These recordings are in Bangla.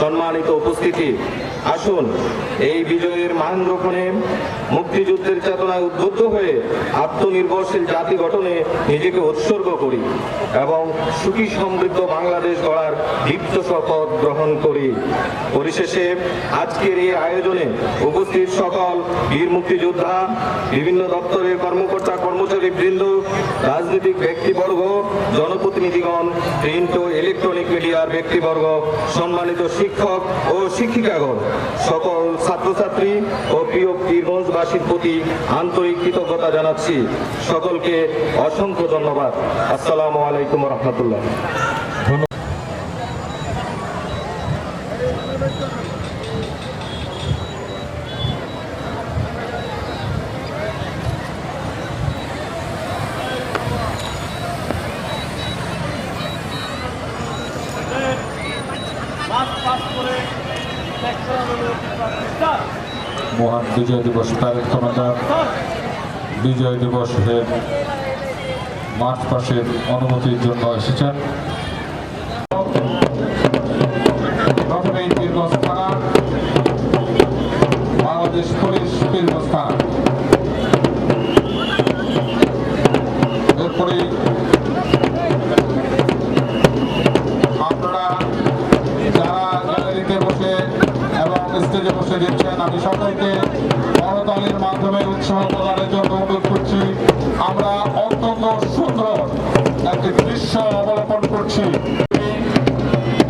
সম্মানিত উপস্থিতি। আসুন, এই বিজয়ের মান রোপণে মুক্তিযুদ্ধের চেতনায় উদ্বুদ্ধ হয়ে আত্মনির্ভরশীল জাতি গঠনে নিজেকে উৎসর্গ করি এবং সুখী সমৃদ্ধ বাংলাদেশ গড়ার দীপ্ত শপথ গ্রহণ করি। পরিশেষে আজকের এই আয়োজনে উপস্থিত সকল বীর মুক্তিযোদ্ধা, বিভিন্ন দপ্তরের কর্মকর্তা, কর্মচারী বৃন্দ, রাজনৈতিক ব্যক্তিবর্গ, জনপ্রতিনিধিগণ, প্রিন্ট ও ইলেকট্রনিক মিডিয়ার ব্যক্তিবর্গ, সম্মানিত শিক্ষক ও শিক্ষিকাগণ সকল ছাত্রছাত্রী ও প্রিয় বীরগঞ্জবাসীর প্রতি আন্তরিক কৃতজ্ঞতা জানাচ্ছি। সকলকে অসংখ্য ধন্যবাদ। আসসালামু আলাইকুম রহমতুল্লাহ। মহান বিজয় দিবস তারেক কমান্ডার বিজয় দিবসের মার্চ পাশের অনুমতির জন্য এসেছেন। উৎসাহ প্রদানের জন্য অনুরোধ করছি। আমরা অত্যন্ত সুন্দর একটি দৃশ্য অবলম্বন করছি।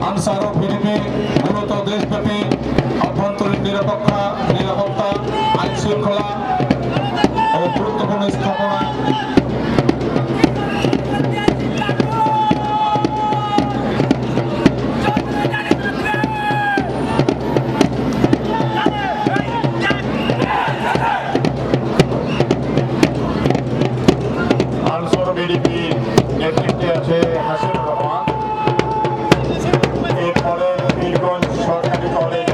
আনসার ও ভিডিপি, মূলত দেশব্যাপী অভ্যন্তরীণ নিরাপত্তা নিরাপত্তা আইন শৃঙ্খলা ও গুরুত্বপূর্ণ স্থাপনা বিডিপি নেতৃত্বে আছে হাসিন রহমান। এরপরে বীরগঞ্জ সরকারি কলেজ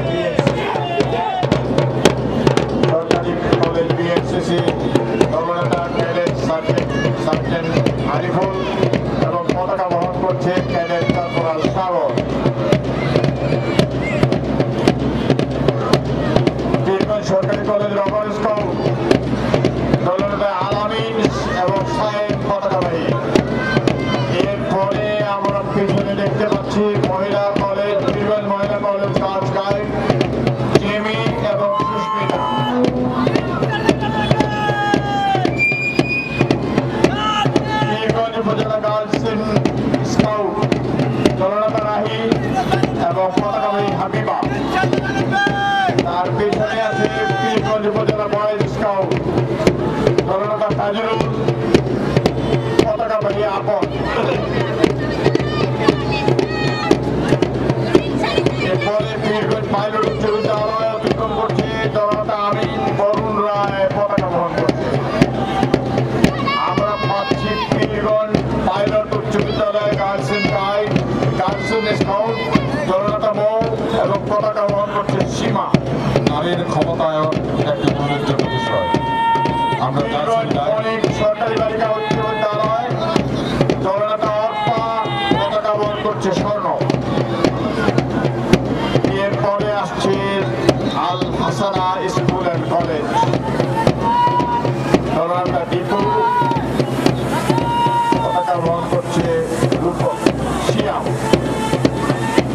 সরকারি college BNCC. Cadet sergeant sergeant Ariful Pirganj উপজেলা বয়েজ স্কাউট দলনেতা তাজুল পতাকা বাহি আপন এরপরে পীরগঞ্জ পাইলট উচ্চ বিদ্যালয় অতিক্রম করছে দলনেতা আমিন বরুণ রায় পতাকা বহন করছে আমরা পাচ্ছি পীরগঞ্জ পাইলট উচ্চ বিদ্যালয় গার্লসেন গাইড গার্লসেন স্কাউট দলনেতা মৌ এবং পতাকা বহন করছে সীমা। নারীর ক্ষমতায়ন আল হাসানা স্কুল অ্যান্ড কলেজ দলনেতা দীপু পতাকা বহন করছে রূপক শিয়াম।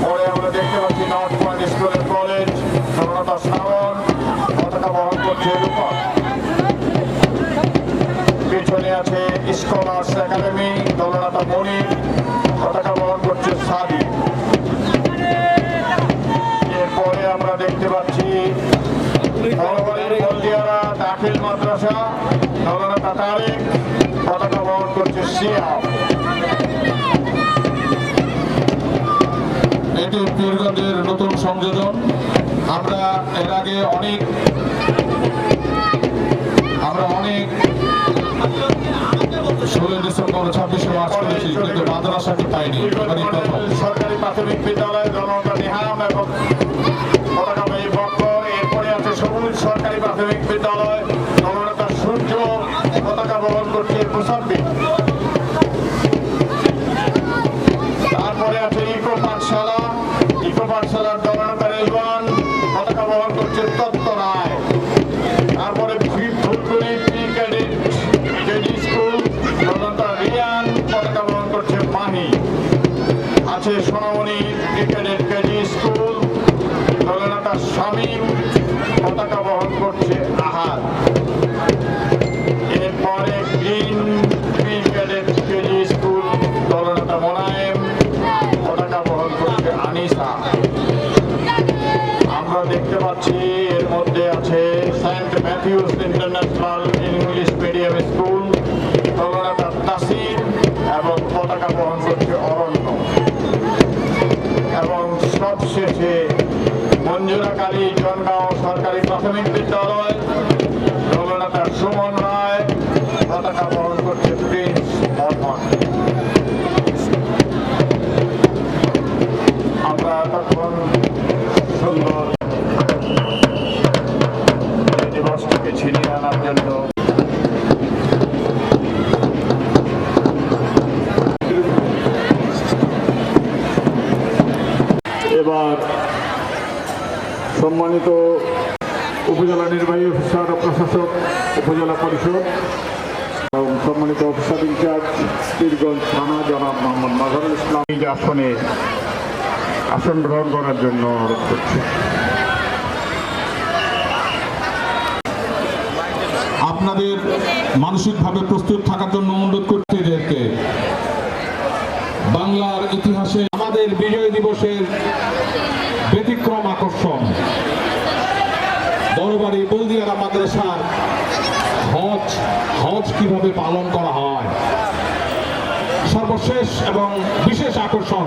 পরে আমরা দেখতে পাচ্ছি নর্থ স্কুল অ্যান্ড কলেজ দলনেতা শ্রাবণ পতাকা বহন করছে রূপক। পেছনে আছে স্কলার্স একাডেমি দলনেতা মনির, পতাকা বহন করছে সাদি নতুন সংযোজন। আমরা এর আগে অনেক আমরা অনেক ষোলোই ডিসেম্বর ছাব্বিশে মার্চ করেছি, কিন্তু মাদ্রাসাকে পাইনি। সরকারি প্রাথমিক বিদ্যালয় জনতা নিহাম এবং পতাকা বহন করছে তত্ত্ব তারপরে ফুলগুলি প্রি কেডি স্কুল দলনেতা রিয়ান, পতাকা বহন করছে মাহি। আছে সোনামণি প্রি কেডি স্কুল দলনেতা শামীম, পতাকা বহন করছে পতাকা বহন করছে অরণ্য। এবং সবশেষে মঞ্জুরা কালী জনগাঁও সরকারি প্রাথমিক বিদ্যালয় রবীন্দ্রনাথ সুমন রায় পতাকা বহন করছে প্রিন্স এবার সম্মানিত উপজেলা নির্বাহী অফিসার প্রশাসক, উপজেলা পরিষদ সম্মানিত অফিসার ইনচার্জ, পীরগঞ্জ থানা জনাব মোহাম্মদ মাজহারুল ইসলাম। আসনে আসন গ্রহণ করার জন্য অনুরোধ করছি। আপনাদের মানসিকভাবে প্রস্তুত থাকার জন্য অনুরোধ করছি। হজ কীভাবে পালন করা হয়? সর্বশেষ এবং বিশেষ আকর্ষণ।